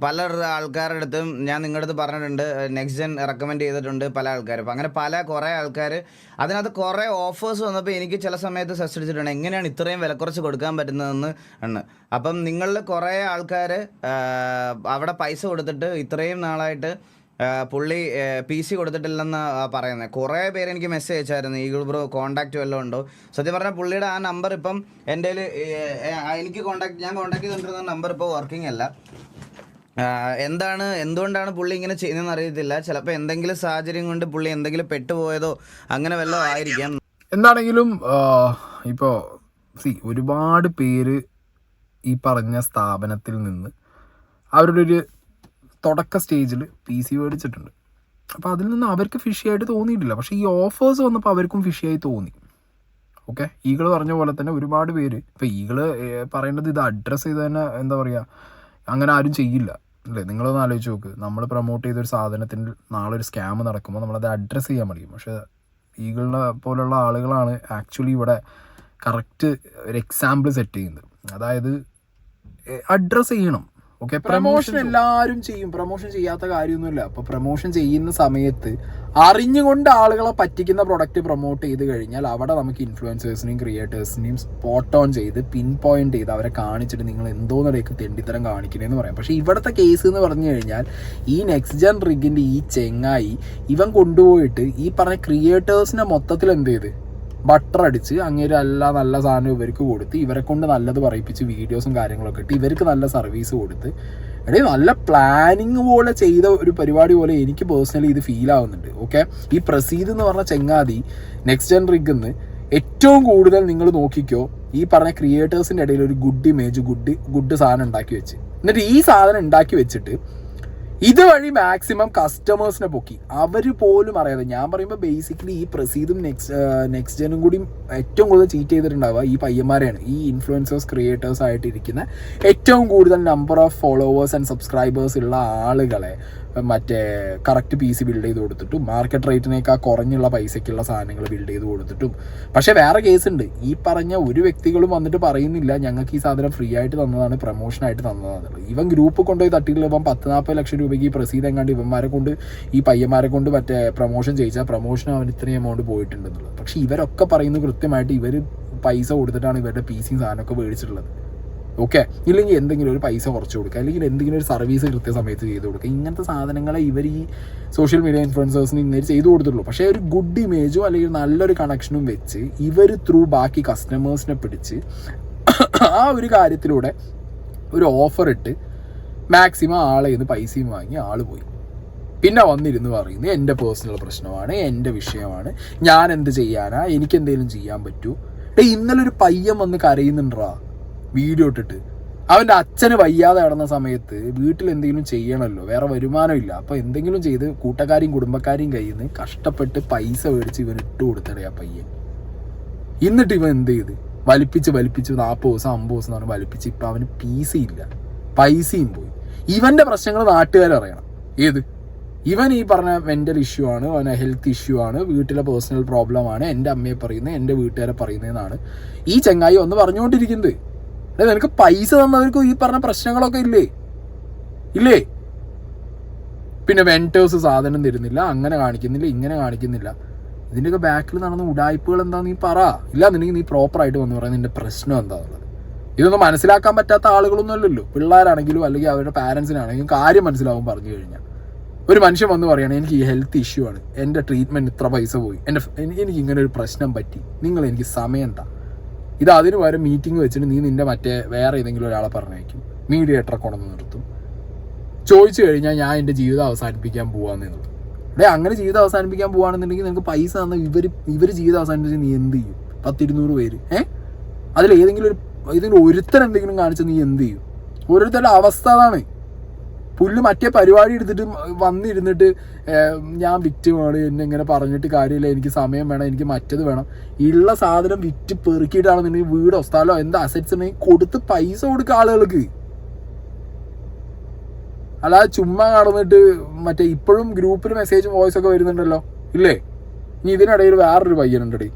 Speaker 4: പല ആൾക്കാരുടെ അടുത്തും ഞാൻ നിങ്ങളുടെ അടുത്ത് പറഞ്ഞിട്ടുണ്ട് നെക്സ്റ്റ് ജെൻ റെക്കമെൻഡ് ചെയ്തിട്ടുണ്ട് പല ആൾക്കാരും. അപ്പം അങ്ങനെ പല കുറേ ആൾക്കാർ അതിനകത്ത് കുറേ ഓഫേഴ്സ് വന്നപ്പോൾ എനിക്ക് ചില സമയത്ത് സസ്സിടിച്ചിട്ടുണ്ട് എങ്ങനെയാണ് ഇത്രയും വില കുറച്ച് കൊടുക്കാൻ പറ്റുന്നതെന്ന് ആണ് അപ്പം നിങ്ങളിൽ കുറേ ആൾക്കാർ അവിടെ പൈസ കൊടുത്തിട്ട് ഇത്രയും നാളായിട്ട് പുള്ളി പി സി കൊടുത്തിട്ടില്ലെന്ന് പറയുന്നത് കുറേ പേര് എനിക്ക് മെസ്സേജ് അയച്ചായിരുന്നു. ഈഗിൾ ബ്രോ കോൺടാക്റ്റ് വല്ലതും ഉണ്ടോ? സത്യം പറഞ്ഞാൽ പുള്ളിയുടെ ആ നമ്പർ ഇപ്പം എന്റെ എനിക്ക് കോൺടാക്ട് ഞാൻ കോൺടാക്ട് ചെയ്തുകൊണ്ടിരുന്ന നമ്പർ ഇപ്പോൾ വർക്കിംഗ് അല്ല. എന്താണ് എന്തുകൊണ്ടാണ് പുള്ളി ഇങ്ങനെ ചെയ്യുന്നതെന്ന് അറിയത്തില്ല. ചിലപ്പോൾ എന്തെങ്കിലും സാഹചര്യം കൊണ്ട് പുള്ളി എന്തെങ്കിലും പെട്ടുപോയതോ അങ്ങനെ വല്ലതും ആയിരിക്കാം.
Speaker 1: എന്താണെങ്കിലും ഇപ്പോൾ സി ഒരുപാട് പേര് ഈ പറഞ്ഞ സ്ഥാപനത്തിൽ നിന്ന് അവരുടെ ഒരു തുടക്ക സ്റ്റേജിൽ പി സി മേടിച്ചിട്ടുണ്ട്. അപ്പോൾ അതിൽ നിന്ന് അവർക്ക് ഫിഷിയായിട്ട് തോന്നിയിട്ടില്ല. പക്ഷേ ഈ ഓഫേഴ്സ് വന്നപ്പോൾ അവർക്കും ഫിഷിയായി തോന്നി. ഓക്കെ ഈകൾ പറഞ്ഞ പോലെ തന്നെ ഒരുപാട് പേര് ഇപ്പോൾ ഈകൾ പറയേണ്ടത് ഇത് അഡ്രസ്സ് ചെയ്ത് തന്നെ എന്താ പറയുക അങ്ങനെ ആരും ചെയ്യില്ല. അല്ലേ? നിങ്ങളൊന്ന് ആലോചിച്ച് നോക്ക്. നമ്മൾ പ്രൊമോട്ട് ചെയ്തൊരു സാധനത്തിന് നാളെ ഒരു സ്കാം നടക്കുമ്പോൾ നമ്മളത് അഡ്രസ്സ് ചെയ്യാൻ പഠിക്കും പക്ഷേ ഈകളെ പോലുള്ള ആളുകളാണ് ആക്ച്വലി ഇവിടെ കറക്റ്റ് ഒരു എക്സാമ്പിൾ സെറ്റ് ചെയ്യുന്നത്. അതായത് അഡ്രസ്സ് ചെയ്യണം. ഓക്കെ പ്രൊമോഷൻ എല്ലാവരും ചെയ്യും. പ്രൊമോഷൻ ചെയ്യാത്ത കാര്യമൊന്നുമില്ല. അപ്പോൾ പ്രൊമോഷൻ ചെയ്യുന്ന സമയത്ത് അറിഞ്ഞുകൊണ്ട് ആളുകളെ പറ്റിക്കുന്ന പ്രൊഡക്റ്റ് പ്രൊമോട്ട് ചെയ്ത് കഴിഞ്ഞാൽ അവിടെ നമുക്ക് ഇൻഫ്ലുവൻസേഴ്സിനെയും ക്രിയേറ്റേഴ്സിനെയും സ്പോട്ട് ഓൺ ചെയ്ത് പിൻ പോയിന്റ് ചെയ്ത് അവരെ കാണിച്ചിട്ട് നിങ്ങൾ എന്തോന്നിടയ്ക്ക് തെണ്ടിത്തരം കാണിക്കണേന്ന് പറയാം. പക്ഷേ ഇവിടുത്തെ കേസ് എന്ന് പറഞ്ഞു കഴിഞ്ഞാൽ ഈ നെക്സ്റ്റ് ജൻ റിഗിന്റെ ഈ ചെങ്ങായി ഇവൻ കൊണ്ടുപോയിട്ട് ഈ പറഞ്ഞ ക്രിയേറ്റേഴ്സിനെ മൊത്തത്തിൽ എന്ത് ചെയ്ത്? ബട്ടർ അടിച്ച് അങ്ങേര് എല്ലാ നല്ല സാധനം ഇവർക്ക് കൊടുത്ത് ഇവരെ കൊണ്ട് നല്ലത് പറയിപ്പിച്ച് വീഡിയോസും കാര്യങ്ങളൊക്കെ ഇട്ട് ഇവർക്ക് നല്ല സർവീസ് കൊടുത്ത്. എടേ നല്ല പ്ലാനിങ് പോലെ ചെയ്ത ഒരു പരിപാടി പോലെ എനിക്ക് പേഴ്സണലി ഇത് ഫീൽ ആവുന്നുണ്ട് ഓക്കെ ഈ പ്രസീദ് എന്ന് പറഞ്ഞ ചെങ്ങാതി നെക്സ്റ്റ് ജൻ എന്ന് ഏറ്റവും കൂടുതൽ നിങ്ങൾ നോക്കിക്കോ ഈ പറഞ്ഞ ക്രിയേറ്റേഴ്സിന്റെ ഇടയിൽ ഒരു ഗുഡ് ഇമേജ് ഗുഡ് ഗുഡ് സാധനം ഉണ്ടാക്കി വെച്ച്. എന്നിട്ട് ഈ സാധനം ഉണ്ടാക്കി വെച്ചിട്ട് ഇതുവഴി മാക്സിമം കസ്റ്റമേഴ്സിനെ പൊക്കി അവർ പോലും അറിയാതെ ഞാൻ പറയുമ്പോൾ ബേസിക്കലി ഈ പ്രസീദും നെക്സ്റ്റ് നെക്സ്റ്റ് ജനും കൂടി ഏറ്റവും കൂടുതൽ ചീറ്റ് ചെയ്തിട്ടുണ്ടാവുക ഈ പയ്യന്മാരെയാണ്. ഈ ഇൻഫ്ലുവൻസേഴ്സ് ക്രിയേറ്റേഴ്സ് ആയിട്ട് ഇരിക്കുന്ന ഏറ്റവും കൂടുതൽ number of followers and subscribers ഉള്ള ആളുകളെ. മറ്റേ കറക്റ്റ് പീസ് ബിൽഡ് ചെയ്ത് കൊടുത്തിട്ടും മാർക്കറ്റ് റേറ്റിനേക്കാൾ കുറഞ്ഞുള്ള പൈസയ്ക്കുള്ള സാധനങ്ങൾ ബിൽഡ് ചെയ്ത് കൊടുത്തിട്ടും. പക്ഷേ വേറെ കേസ് ഉണ്ട്. ഈ പറഞ്ഞ ഒരു വ്യക്തികളും വന്നിട്ട് പറയുന്നില്ല ഞങ്ങൾക്ക് ഈ സാധനം ഫ്രീ ആയിട്ട് തന്നതാണ് പ്രൊമോഷനായിട്ട് തന്നതാണ്. ഇവൻ ഗ്രൂപ്പ് കൊണ്ടുപോയി തട്ടിയിട്ടുള്ള ഇവൻ പത്ത് നാൽപ്പത് ലക്ഷം രൂപയ്ക്ക് ഈ പ്രസീത് എങ്ങാണ്ട് ഇവന്മാരെ കൊണ്ട് ഈ പയ്യന്മാരെ കൊണ്ട് മറ്റേ പ്രൊമോഷൻ ചെയ്യിച്ചാൽ പ്രൊമോഷൻ അവൻ ഇത്രയും എമൗണ്ട് പോയിട്ടുണ്ടെന്നുള്ളത്. പക്ഷേ ഇവരൊക്കെ പറയുന്നത് കൃത്യമായിട്ട് ഇവർ പൈസ കൊടുത്തിട്ടാണ് ഇവരുടെ പി സിയും സാധനമൊക്കെ മേടിച്ചിട്ടുള്ളത്. ഓക്കെ. ഇല്ലെങ്കിൽ എന്തെങ്കിലും ഒരു പൈസ കുറച്ച് കൊടുക്കുക. അല്ലെങ്കിൽ എന്തെങ്കിലും ഒരു സർവീസ് കൃത്യസമയത്ത് ചെയ്ത് കൊടുക്കുക. ഇങ്ങനത്തെ സാധനങ്ങളെ ഇവർ ഈ സോഷ്യൽ മീഡിയ ഇൻഫ്ലുവൻസേഴ്സിന് ഇന്നേ ചെയ്തു കൊടുത്തിട്ടുള്ളൂ. പക്ഷേ ഒരു ഗുഡ് ഇമേജോ അല്ലെങ്കിൽ നല്ലൊരു കണക്ഷനും വെച്ച് ഇവർ ത്രൂ ബാക്കി കസ്റ്റമേഴ്സിനെ പിടിച്ച് ആ ഒരു കാര്യത്തിലൂടെ ഒരു ഓഫർ ഇട്ട് മാക്സിമം ആളെ ഇന്ന് പൈസയും വാങ്ങി ആൾ പോയി. പിന്നെ വന്നിരുന്ന് പറയുന്നത് എന്റെ പേഴ്സണൽ പ്രശ്നമാണ് എന്റെ വിഷയമാണ്. ഞാൻ എന്ത് ചെയ്യാനാ? എനിക്ക് എന്തെങ്കിലും ചെയ്യാൻ പറ്റൂ? ഇന്നലെ ഒരു പയ്യൻ വന്ന് കരയുന്നുണ്ടാ വീഡിയോ ഇട്ടിട്ട്. അവന്റെ അച്ഛന് വയ്യാതെ കിടന്ന സമയത്ത് വീട്ടിൽ എന്തെങ്കിലും ചെയ്യണമല്ലോ വേറെ വരുമാനമില്ല അപ്പോൾ എന്തെങ്കിലും ചെയ്ത് കൂട്ടക്കാരെയും കുടുംബക്കാരെയും കയ്യിൽ നിന്ന് കഷ്ടപ്പെട്ട് പൈസ മേടിച്ച് ഇവൻ ഇട്ട് കൊടുത്തടേ ആ പയ്യൻ. എന്നിട്ട് ഇവൻ എന്ത് ചെയ്ത്? വലിപ്പിച്ച് വലിപ്പിച്ച് നാൽപ്പത് ദിവസം അമ്പത് ദിവസം എന്ന് വലിപ്പിച്ച് ഇപ്പം അവന് പീസയില്ല പൈസയും പോയി. ഇവന്റെ പ്രശ്നങ്ങൾ നാട്ടുകാരറിയണം ഏത്? ഇവൻ ഈ പറഞ്ഞ മെന്റൽ ഇഷ്യൂ ആണ് അവന് ഹെൽത്ത് ഇഷ്യൂ ആണ് വീട്ടിലെ പേഴ്സണൽ പ്രോബ്ലം ആണ് എന്റെ അമ്മയെ പറയുന്നത് എന്റെ വീട്ടുകാരെ പറയുന്നതെന്നാണ് ഈ ചങ്ങായി ഒന്ന് പറഞ്ഞുകൊണ്ടിരിക്കുന്നത്. അതായത് നിനക്ക് പൈസ തന്നവർക്ക് ഈ പറഞ്ഞ പ്രശ്നങ്ങളൊക്കെ ഇല്ലേ? ഇല്ലേ? പിന്നെ വെന്റേഴ്സ് സാധനം തരുന്നില്ല അങ്ങനെ കാണിക്കുന്നില്ല ഇങ്ങനെ കാണിക്കുന്നില്ല. ഇതിന്റെയൊക്കെ ബാക്കിൽ നടന്ന ഉടായ്പകൾ എന്താ നീ പറ. ഇല്ല നിനക്ക് നീ പ്രോപ്പറായിട്ട് വന്ന് പറയാം നിന്റെ പ്രശ്നം എന്താണെന്നുള്ളത് ഇതൊന്നും മനസ്സിലാക്കാൻ പറ്റാത്ത ആളുകളൊന്നും അല്ലല്ലോ. പിള്ളേരാണെങ്കിലും അല്ലെങ്കിൽ അവരുടെ പാരൻസിനാണെങ്കിലും കാര്യം മനസ്സിലാവും പറഞ്ഞു കഴിഞ്ഞാൽ ഒരു മനുഷ്യൻ വന്ന് പറയുകയാണ് എനിക്ക് ഈ ഹെൽത്ത് ഇഷ്യൂ ആണ്. എന്റെ ട്രീറ്റ്മെന്റ് ഇത്ര പൈസ പോയി. എന്റെ എനിക്ക് ഇങ്ങനെ ഒരു പ്രശ്നം പറ്റി. നിങ്ങൾ എനിക്ക് സമയം എന്താ ഇത് അതിന് പകരം മീറ്റിംഗ് വെച്ചിട്ട് നീ നിന്റെ മറ്റേ വേറെ ഏതെങ്കിലും ഒരാളെ പറഞ്ഞേക്കും മീഡിയേറ്റർ കൊണ്ടു നിർത്തും. ചോദിച്ചു കഴിഞ്ഞാൽ ഞാൻ എന്റെ ജീവിതം അവസാനിപ്പിക്കാൻ പോവാന്നുള്ളത് അല്ലെ അങ്ങനെ ജീവിതം അവസാനിപ്പിക്കാൻ പോവാണെന്നുണ്ടെങ്കിൽ നിങ്ങൾക്ക് പൈസ തന്ന ഇവർ ഇവർ ജീവിതം അവസാനിപ്പിച്ച് നീ എന്ത് ചെയ്യും? പത്തിരുന്നൂറ് പേര് ഏഹ് അതിൽ ഏതെങ്കിലും ഒരു ഇതിൽ ഒരുത്തൻ എന്തെങ്കിലും കാണിച്ചാൽ നീ എന്ത് ചെയ്യും? ഓരോരുത്തരുടെ അവസ്ഥ അതാണ്. പുല്ല് മറ്റേ പരിപാടി എടുത്തിട്ട് വന്നിരുന്നിട്ട് ഞാൻ ഞാൻ വിറ്റുമാണ് എന്നെ ഇങ്ങനെ പറഞ്ഞിട്ട് കാര്യമില്ല. എനിക്ക് സമയം വേണം എനിക്ക് മറ്റത് വേണം. ഉള്ള സാധനം വിറ്റ് പെറുക്കിയിട്ടാണെന്നുണ്ടെങ്കിൽ വീടോ സ്ഥലമോ എന്താ അസറ്റ്സ് ഉണ്ടെങ്കിൽ കൊടുത്ത് പൈസ കൊടുക്കുക ആളുകൾക്ക്. അല്ലാതെ ചുമ്മാ കാണുന്നിട്ട് മറ്റേ ഇപ്പോഴും ഗ്രൂപ്പിൽ മെസ്സേജ് വോയിസ് ഒക്കെ വരുന്നുണ്ടല്ലോ. ഇല്ലേ? ഇനി ഇതിനിടയിൽ വേറൊരു പയ്യനുണ്ടടി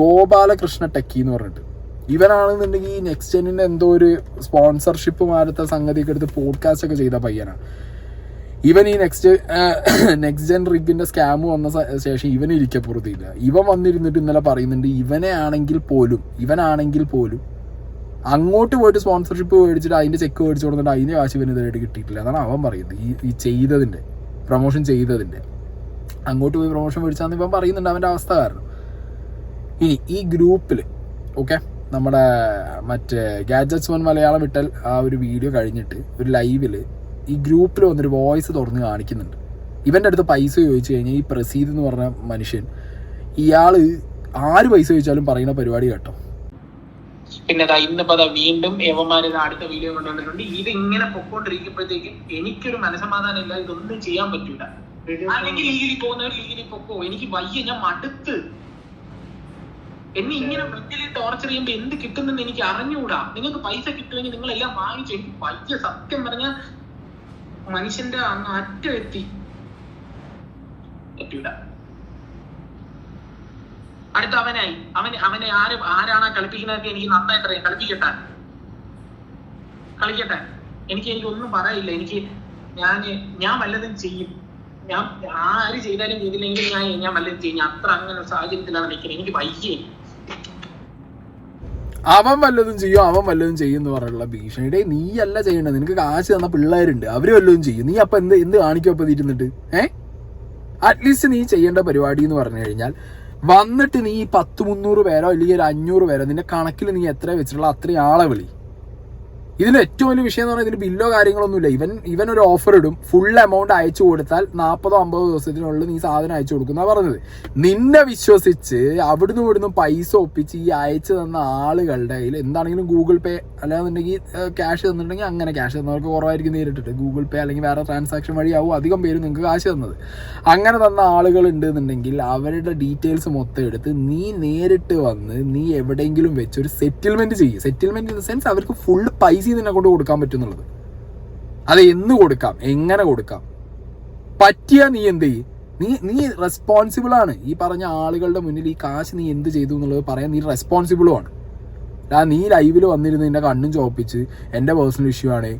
Speaker 1: ഗോപാലകൃഷ്ണ ടെക്കി എന്ന് പറഞ്ഞിട്ട്. ഇവനാണെന്നുണ്ടെങ്കിൽ ഈ നെക്സ്റ്റ് ജെന്നിന്റെ എന്തോ ഒരു സ്പോൺസർഷിപ്പ് മാരത്തെ സംഗതിയൊക്കെ എടുത്ത് പോഡ്കാസ്റ്റ് ഒക്കെ ചെയ്ത പയ്യനാണ് ഇവൻ ഈ നെക്സ്റ്റ് നെക്സ്റ്റ് ജെൻ റിഗിന്റെ സ്കാം വന്ന ശേഷം ഇവൻ ഇരിക്കപ്പുറത്തില്ല ഇവൻ വന്നിരുന്നിട്ട് ഇന്നലെ പറയുന്നുണ്ട് ഇവനെ ആണെങ്കിൽ പോലും ഇവനാണെങ്കിൽ പോലും അങ്ങോട്ട് പോയിട്ട് സ്പോൺസർഷിപ്പ് മേടിച്ചിട്ട് അതിന്റെ ചെക്ക് മേടിച്ചു കൊടുത്തിട്ട് അതിന്റെ കാശ് ഇവന് ഇതുവരെയായിട്ട് കിട്ടിയിട്ടില്ല. അതാണ് അവൻ പറയുന്നത്. ഈ ഈ ചെയ്തതിന്റെ പ്രൊമോഷൻ ചെയ്തതിന്റെ അങ്ങോട്ട് പോയി പ്രൊമോഷൻ മേടിച്ചാന്ന് ഇവൻ പറയുന്നുണ്ട് അവന്റെ അവസ്ഥ കാരണം. ഇനി ഈ ഗ്രൂപ്പിൽ ഓക്കെ നമ്മുടെ മറ്റേ ഗാഡ്ജറ്റ്സ് വൺ മലയാളം ഇട്ടൽ ആ ഒരു വീഡിയോ കഴിഞ്ഞിട്ട് ഒരു ലൈവിൽ ഈ ഗ്രൂപ്പിൽ വന്നൊരു വോയിസ് തുറന്ന് കാണിക്കുന്നുണ്ട്. ഇവന്റെ അടുത്ത് പൈസ ചോദിച്ചു കഴിഞ്ഞാൽ ഈ പ്രസീദ് എന്ന് പറഞ്ഞ മനുഷ്യൻ ഇയാൾ ആര് പൈസ ചോദിച്ചാലും പറയുന്ന പരിപാടി കേട്ടോ.
Speaker 2: പിന്നെ അതാ ഇന്നിപ്പോ വീണ്ടും ഏവന്മാര് അടുത്ത വീഡിയോ കൊണ്ടുവന്നിട്ടുണ്ട്. ഇത് ഇങ്ങനെ പൊക്കോണ്ടിരിക്കുമ്പോഴത്തേക്കും എനിക്കൊരു മനസമാധാനം ഇല്ല ഇതൊന്നും ചെയ്യാൻ പറ്റൂല. അല്ലെങ്കിൽ ലീഗലി പോകുന്നവർ ലീഗലി പൊക്കോ? എനിക്ക് വയ്യ ഞാൻ മടുത്ത്. എന്നെ ഇങ്ങനെ മെന്റലി ടോർച്ചർ ചെയ്യുമ്പോൾ എന്ത് കിട്ടുന്നെന്ന് എനിക്ക് അറിഞ്ഞുകൂടാ? നിങ്ങൾക്ക് പൈസ കിട്ടുമെങ്കിൽ നിങ്ങൾ എല്ലാം വാങ്ങിച്ചു എനിക്ക് വലിയ സത്യം പറഞ്ഞ മനുഷ്യന്റെ അങ്ങ് അറ്റം എത്തി. പറ്റൂല അടുത്ത അവനായി. അവൻ അവനെ ആര് ആരാണ് കളിപ്പിക്കുന്നതൊക്കെ എനിക്ക് നന്നായിട്ട് അറിയാം. കളിപ്പിക്കട്ടെ. കളിക്കട്ടെ. എനിക്ക് എനിക്ക് ഒന്നും പറയില്ല. എനിക്ക് ഞാൻ ഞാൻ വല്ലതും ചെയ്യും. ഞാൻ ആര് ചെയ്താലും ചെയ്തില്ലെങ്കിലും ഞാൻ ഞാൻ വല്ലതും ചെയ്യും. ഞാൻ അത്ര അങ്ങനെ ഒരു സാഹചര്യത്തിലാണ് നിൽക്കുന്നത്. എനിക്ക് വയ്യേ.
Speaker 1: അവൻ വല്ലതും ചെയ്യും അവൻ വല്ലതും ചെയ്യും എന്ന് പറഞ്ഞുള്ള ഭീഷണിയുടെ നീ അല്ല ചെയ്യേണ്ടത് നിനക്ക് കാശ് തന്ന പിള്ളേരുണ്ട്. അവർ വല്ലതും ചെയ്യും. നീ അപ്പൊ എന്ത് എന്ത് കാണിക്കും അപ്പൊ ഇരുന്നിട്ട് ഏ? അറ്റ്ലീസ്റ്റ് നീ ചെയ്യേണ്ട പരിപാടി എന്ന് പറഞ്ഞു കഴിഞ്ഞാൽ വന്നിട്ട് നീ പത്ത് മുന്നൂറ് പേരോ അല്ലെങ്കിൽ ഒരു അഞ്ഞൂറ് പേരോ നിന്റെ കണക്കിൽ നീ എത്ര വെച്ചിട്ടുള്ള അത്രയും ആളെ വിളി. ഇതിന് ഏറ്റവും വലിയ വിഷയം എന്ന് പറഞ്ഞാൽ ഇതിന് ബില്ലോ കാര്യങ്ങളൊന്നുമില്ല. ഇവൻ ഇവൻ ഒരു ഓഫർ ഇടും. ഫുൾ എമൗണ്ട് അയച്ചു കൊടുത്താൽ നാൽപ്പതോ അമ്പതോ ദിവസത്തിനുള്ളിൽ നീ സാധനം അയച്ചു കൊടുക്കുന്ന പറഞ്ഞത്. നിന്നെ വിശ്വസിച്ച് അവിടുന്ന് ഇവിടുന്ന് പൈസ ഒപ്പിച്ച് ഈ അയച്ചു തന്ന ആളുകളുടെ കയ്യിൽ എന്താണെങ്കിലും ഗൂഗിൾ പേ അല്ലാന്നുണ്ടെങ്കിൽ ക്യാഷ് തന്നിട്ടുണ്ടെങ്കിൽ അങ്ങനെ ക്യാഷ് തന്നവർക്ക് കുറവായിരിക്കും നേരിട്ടിട്ട്. ഗൂഗിൾ പേ അല്ലെങ്കിൽ വേറെ ട്രാൻസാക്ഷൻ വഴിയാവും അധികം പേര് നിങ്ങൾക്ക് കാശ് തന്നത്. അങ്ങനെ തന്ന ആളുകൾ ഉണ്ടെന്നുണ്ടെങ്കിൽ അവരുടെ ഡീറ്റെയിൽസ് മൊത്തം എടുത്ത് നീ നേരിട്ട് വന്ന് നീ എവിടെയെങ്കിലും വെച്ച് ഒരു സെറ്റിൽമെന്റ് ചെയ്യും. സെറ്റിൽമെന്റ് ഇൻ ദ സെൻസ് അവർക്ക് ഫുൾ പൈസ നിന്നെ കൊണ്ട് കൊടുക്കാൻ പറ്റും എന്നുള്ളത് അത് എന്ന് കൊടുക്കാം എങ്ങനെ കൊടുക്കാം? പറ്റിയ നീ എന്ത് ചെയ്യും? നീ നീ റെസ്പോൺസിബിൾ ആണ്. ഈ പറഞ്ഞ ആളുകളുടെ മുന്നിൽ ഈ കാശ് നീ എന്ത് ചെയ്തു എന്നുള്ളത് പറയാൻ നീ റെസ്പോൺസിബിളും ആണ്. ആ നീ ലൈവിൽ വന്നിരുന്ന് എന്റെ കണ്ണും ചോപ്പിച്ച് എന്റെ പേഴ്സണൽ ഇഷ്യൂ ആണ്.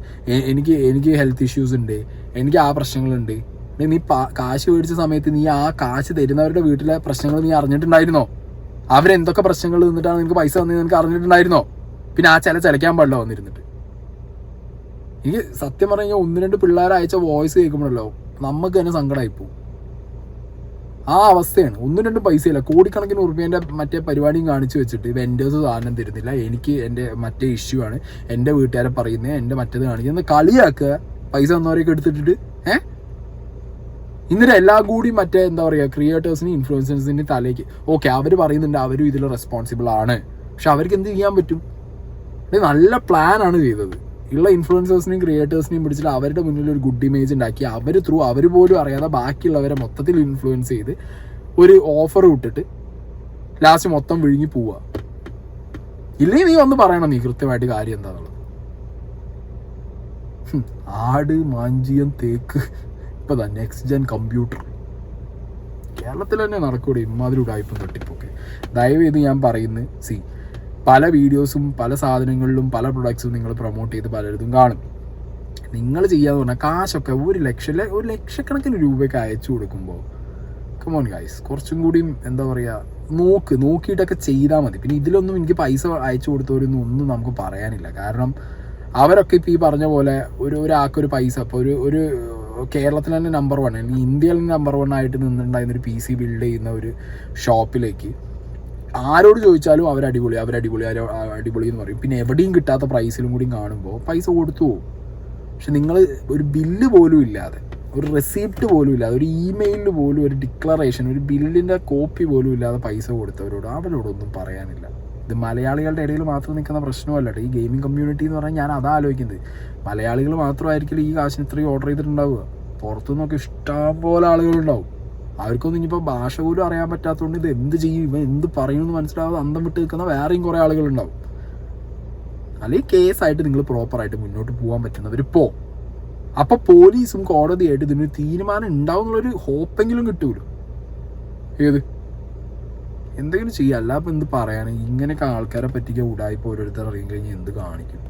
Speaker 1: എനിക്ക് എനിക്ക് ഹെൽത്ത് ഇഷ്യൂസ് ഉണ്ട്. എനിക്ക് ആ പ്രശ്നങ്ങളുണ്ട്. നീ കാശ് മേടിച്ച സമയത്ത് നീ ആ കാശ് തരുന്നവരുടെ വീട്ടിലെ പ്രശ്നങ്ങൾ നീ അറിഞ്ഞിട്ടുണ്ടായിരുന്നോ? അവരെന്തൊക്കെ പ്രശ്നങ്ങൾ നിന്നിട്ടാണ് നിനക്ക് പൈസ തന്നെ നിനക്ക് അറിഞ്ഞിട്ടുണ്ടായിരുന്നോ? പിന്നെ ആ ചില ചിലക്കാൻ പാടില്ല വന്നിരുന്നിട്ട്. എനിക്ക് സത്യം പറഞ്ഞു ഒന്ന് രണ്ട് പിള്ളേർ അയച്ച വോയിസ് കേൾക്കുമ്പോഴല്ലോ നമുക്ക് തന്നെ സങ്കടമായി പോകും ആ അവസ്ഥയാണ്. ഒന്നും രണ്ടും പൈസയില്ല. കോടിക്കണക്കിന് ഉറുപ്പ്യന്റെ മറ്റേ പരിപാടിയും കാണിച്ചു വെച്ചിട്ട് വെൻഡേഴ്സ് സാധനം തരുന്നില്ല. എനിക്ക് എന്റെ മറ്റേ ഇഷ്യൂ ആണ്. എന്റെ വീട്ടുകാരെ പറയുന്നത് എന്റെ മറ്റേത് കാണിക്കുന്നത് കളിയാക്കുക? പൈസ വന്നവരെയൊക്കെ എടുത്തിട്ടിട്ട്? ഏ? ഇന്നിട്ട് എല്ലാം കൂടി മറ്റേ എന്താ പറയുക ക്രിയേറ്റേഴ്സിനും ഇൻഫ്ലുവൻസേഴ്സിന്റെ തലേക്ക് ഓക്കെ അവർ പറയുന്നുണ്ട് അവരും ഇതിൽ റെസ്പോൺസിബിൾ ആണ്. പക്ഷെ അവർക്ക് എന്ത് ചെയ്യാൻ പറ്റും? നല്ല പ്ലാനാണ് ചെയ്തത്. ഉള്ള ഇൻഫ്ലുവൻസേഴ്സിനെയും ക്രിയേറ്റേഴ്സിനെയും പിടിച്ചിട്ട് അവരുടെ മുന്നിൽ ഒരു ഗുഡ് ഇമേജ് ഉണ്ടാക്കി. അവർ ത്രൂ അവർ പോലും അറിയാതെ ബാക്കിയുള്ളവരെ മൊത്തത്തിൽ ഇൻഫ്ലുവൻസ് ചെയ്ത് ഒരു ഓഫർ വിട്ടിട്ട് ലാസ്റ്റ് മൊത്തം വിഴുങ്ങി പോവുക. ഇല്ലേ നീ ഒന്ന് പറയണം നീ കൃത്യമായിട്ട് കാര്യം എന്താണെന്നുള്ളത് ആട് മാഞ്ചിയം തേക്ക് ഇപ്പൊ നെക്സ്റ്റ് ജെൻ കമ്പ്യൂട്ടർ കേരളത്തിൽ തന്നെ നടക്കൂടെ ഇമാതിരി ഉടായ്പ തട്ടിപ്പൊക്കെ. ദയവ് ചെയ്ത് ഞാൻ പറയുന്നത് സി പല വീഡിയോസും പല സാധനങ്ങളിലും പല പ്രൊഡക്ട്സും നിങ്ങൾ പ്രൊമോട്ട് ചെയ്ത് പലരും കാണും. നിങ്ങൾ ചെയ്യാന്ന് പറഞ്ഞാൽ കാശൊക്കെ ഒരു ലക്ഷം ഒരു ലക്ഷക്കണക്കിന് രൂപയൊക്കെ അയച്ചു കൊടുക്കുമ്പോൾ കമോൺ ഗൈസ് കുറച്ചും കൂടിയും എന്താ പറയുക നോക്ക് നോക്കിയിട്ടൊക്കെ ചെയ്താൽ മതി. പിന്നെ ഇതിലൊന്നും എനിക്ക് പൈസ അയച്ചു കൊടുത്തവരൊന്നും ഒന്നും നമുക്ക് പറയാനില്ല. കാരണം അവരൊക്കെ ഇപ്പോൾ ഈ പറഞ്ഞ പോലെ ഒരു ഒരാൾക്കൊരു പൈസ ഇപ്പോൾ ഒരു ഒരു കേരളത്തിൽ തന്നെ നമ്പർ വൺ അല്ലെങ്കിൽ ഇന്ത്യയിൽ നമ്പർ വൺ ആയിട്ട് നിന്നിട്ടുണ്ടായിരുന്ന ഒരു പി സി ബിൽഡ് ചെയ്യുന്ന ഒരു ഷോപ്പിലേക്ക് ആരോട് ചോദിച്ചാലും അവർ അടിപൊളി അവർ അടിപൊളി അടിപൊളി എന്ന് പറയും. പിന്നെ എവിടെയും കിട്ടാത്ത പ്രൈസിലും കൂടി കാണുമ്പോൾ പൈസ കൊടുത്തു പോകും പക്ഷെ നിങ്ങൾ ഒരു ബില്ല് പോലും ഇല്ലാതെ ഒരു റെസീപ്റ്റ് പോലും ഇല്ലാതെ ഒരു ഇമെയിലിൽ പോലും ഒരു ഡിക്ലറേഷൻ ഒരു ബില്ലിന്റെ കോപ്പി പോലും ഇല്ലാതെ പൈസ കൊടുത്തവരോട് അവരോടൊന്നും പറയാനില്ല. ഇത് മലയാളികളുടെ ഇടയിൽ മാത്രം നിൽക്കുന്ന പ്രശ്നമല്ല ഈ ഗെയിമിംഗ് കമ്മ്യൂണിറ്റി എന്ന് പറഞ്ഞാൽ ഞാൻ അതാ ആലോചിക്കുന്നത്. മലയാളികൾ മാത്രമായിരിക്കില്ല ഈ കാശിന് ഇത്രയും ഓർഡർ ചെയ്തിട്ടുണ്ടാവുക? പുറത്തുനിന്നൊക്കെ ഇഷ്ടംപോലെ ആളുകളുണ്ടാവും അവർക്കൊന്നും ഇനിയിപ്പോൾ ഭാഷ പോലും അറിയാൻ പറ്റാത്തതുകൊണ്ട് ഇത് എന്ത് ചെയ്യും? ഇവ എന്ത് പറയുമെന്ന് മനസ്സിലാവാതെ അന്തം വിട്ട് നിൽക്കുന്ന വേറെയും കുറേ ആളുകളുണ്ടാവും. അല്ലെങ്കിൽ കേസായിട്ട് നിങ്ങൾ പ്രോപ്പറായിട്ട് മുന്നോട്ട് പോകാൻ പറ്റുന്നവർ പോ. അപ്പോൾ പോലീസും കോടതിയായിട്ട് ഇതിനൊരു തീരുമാനം ഉണ്ടാവും എന്നുള്ളൊരു ഹോപ്പെങ്കിലും കിട്ടൂലോ? ഏത്? എന്തെങ്കിലും ചെയ്യുക അല്ല ഇപ്പം എന്ത് പറയാൻ ഇങ്ങനെയൊക്കെ ആൾക്കാരെ പറ്റിക്കൂടായി ഉടായ്പ ഓരോരുത്തർ അറിയാൻ കഴിഞ്ഞാൽ എന്ത് കാണിക്കും?